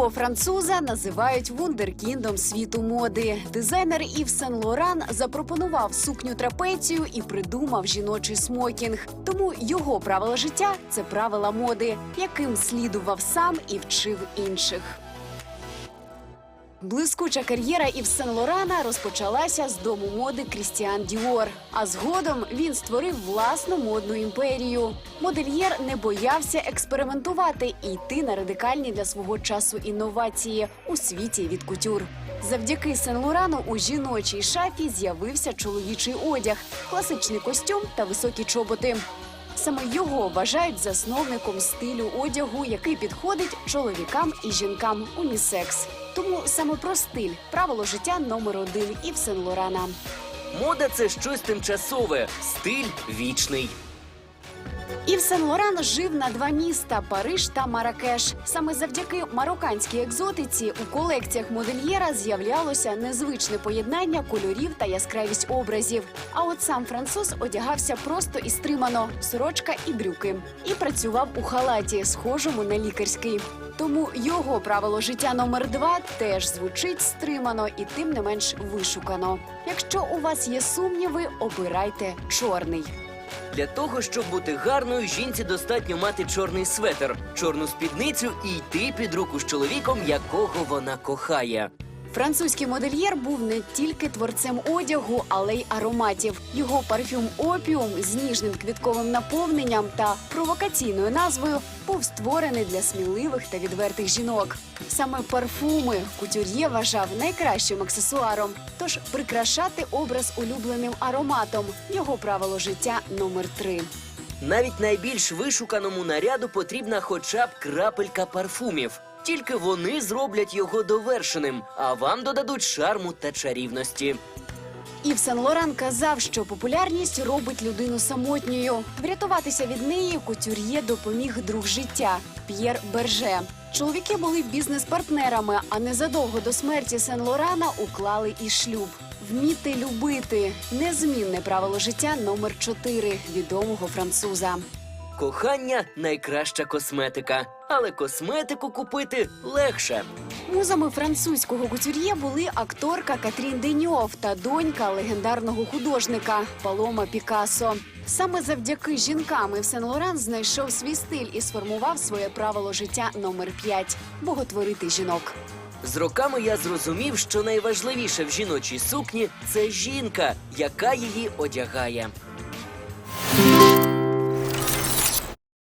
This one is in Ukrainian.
Цього француза називають вундеркіндом світу моди. Дизайнер Ів Сен Лоран запропонував сукню трапецію і придумав жіночий смокінг. Тому його правила життя це правила моди, яким слідував сам і вчив інших. Блискуча кар'єра Ів Сен Лорана розпочалася з дому моди Крістіан Діор. А згодом він створив власну модну імперію. Модельєр не боявся експериментувати і йти на радикальні для свого часу інновації у світі від кутюр. Завдяки Сен Лорану у жіночій шафі з'явився чоловічий одяг, класичний костюм та високі чоботи. Саме його вважають засновником стилю одягу, який підходить чоловікам і жінкам унісекс. Тому саме про стиль правило життя номер один Ів Сен Лорана. Мода це щось тимчасове, стиль вічний. Ів Сен Лоран жив на два міста Париж та Маракеш. Саме завдяки марокканській екзотиці у колекціях модельєра з'являлося незвичне поєднання кольорів та яскравість образів. А от сам француз одягався просто і стримано, сорочка і брюки, і працював у халаті, схожому на лікарський. Тому його правило життя номер два теж звучить стримано і тим не менш вишукано. Якщо у вас є сумніви, обирайте чорний. Для того, щоб бути гарною, жінці достатньо мати чорний светр, чорну спідницю і йти під руку з чоловіком, якого вона кохає. Французький модельєр був не тільки творцем одягу, але й ароматів. Його парфюм опіум з ніжним квітковим наповненням та провокаційною назвою був створений для сміливих та відвертих жінок. Саме парфуми кутюр'є вважав найкращим аксесуаром. Тож прикрашати образ улюбленим ароматом його правило життя номер три. Навіть найбільш вишуканому наряду потрібна хоча б крапелька парфумів. Тільки вони зроблять його довершеним, а вам додадуть шарму та чарівності. Ів Сен Лоран казав, що популярність робить людину самотньою. Врятуватися від неї кутюр'є допоміг друг життя П'єр Берже. Чоловіки були бізнес-партнерами, а незадовго до смерті Сен Лорана уклали і шлюб. Вміти любити незмінне правило життя номер 4 відомого француза. Кохання найкраща косметика, але косметику купити легше. Музами французького кутюр'є були акторка Катрін Деньов та донька легендарного художника Палома Пікассо. Саме завдяки жінкам Ів Сен Лоран знайшов свій стиль і сформував своє правило життя номер 5 – боготворити жінок. З роками я зрозумів, що найважливіше в жіночій сукні це жінка, яка її одягає.